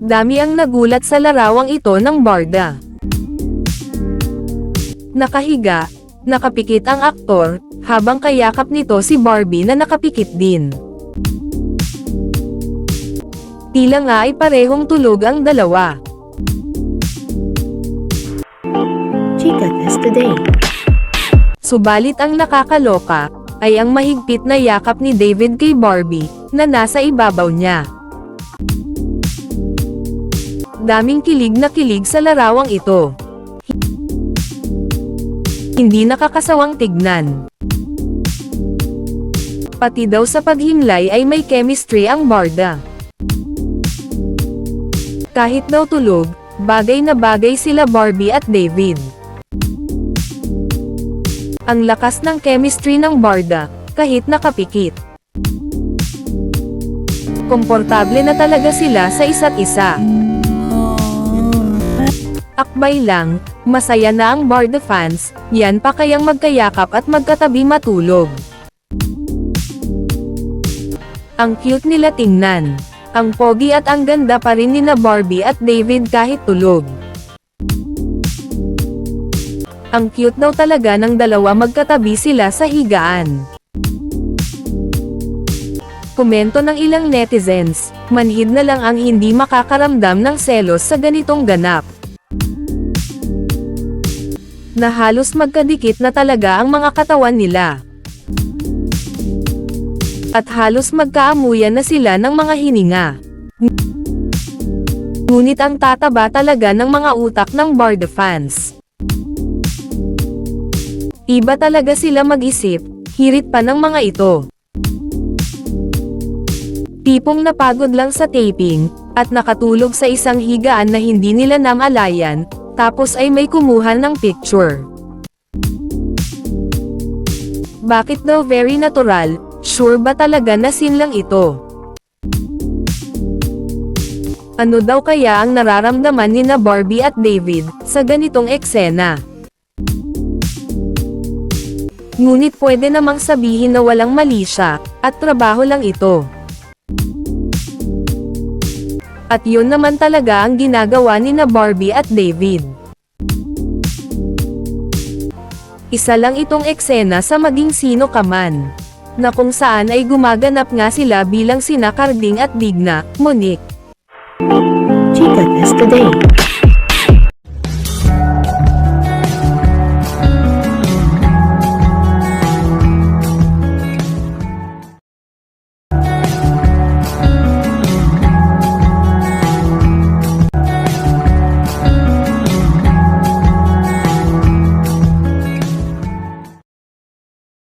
Dami ang nagulat sa larawang ito ng Barda. Nakahiga, nakapikit ang aktor, habang kayakap nito si Barbie na nakapikit din. Tila nga ay parehong tulog ang dalawa. Chica Test Today. Subalit ang nakakaloka, ay ang mahigpit na yakap ni David kay Barbie, na nasa ibabaw niya. Daming kilig na kilig sa larawang ito. Hindi nakakasawang tignan. Pati daw sa paghimlay ay may chemistry ang Barda. Kahit daw tulog, bagay na bagay sila Barbie at David. Ang lakas ng chemistry ng Barda, kahit nakapikit. Komportable na talaga sila sa isa't isa. Akbay lang, masaya na ang Barda fans, yan pa kayang magkayakap at magkatabi matulog. Ang cute nila tingnan. Ang pogi at ang ganda pa rin ni na Barbie at David kahit tulog. Ang cute daw talaga ng dalawa magkatabi sila sa higaan. Komento ng ilang netizens, manhid na lang ang hindi makakaramdam ng selos sa ganitong ganap. Na halos magkadikit na talaga ang mga katawan nila. At halos magkaamuyan na sila ng mga hininga. Ngunit ang tataba talaga ng mga utak ng Barda fans. Iba talaga sila mag-isip, hirit pa ng mga ito. Tipong napagod lang sa taping, at nakatulog sa isang higaan na hindi nila namalayan, tapos ay may kumuha ng picture. Bakit daw very natural, sure ba talaga na sin lang ito? Ano daw kaya ang nararamdaman ni na Barbie at David, sa ganitong eksena? Ngunit pwede namang sabihin na walang mali siya, at trabaho lang ito. At yun naman talaga ang ginagawa ni na Barbie at David. Isa lang itong eksena sa maging sino ka man. Na kung saan ay gumaganap nga sila bilang sina Carding at Digna, Monique. Chica Test Today.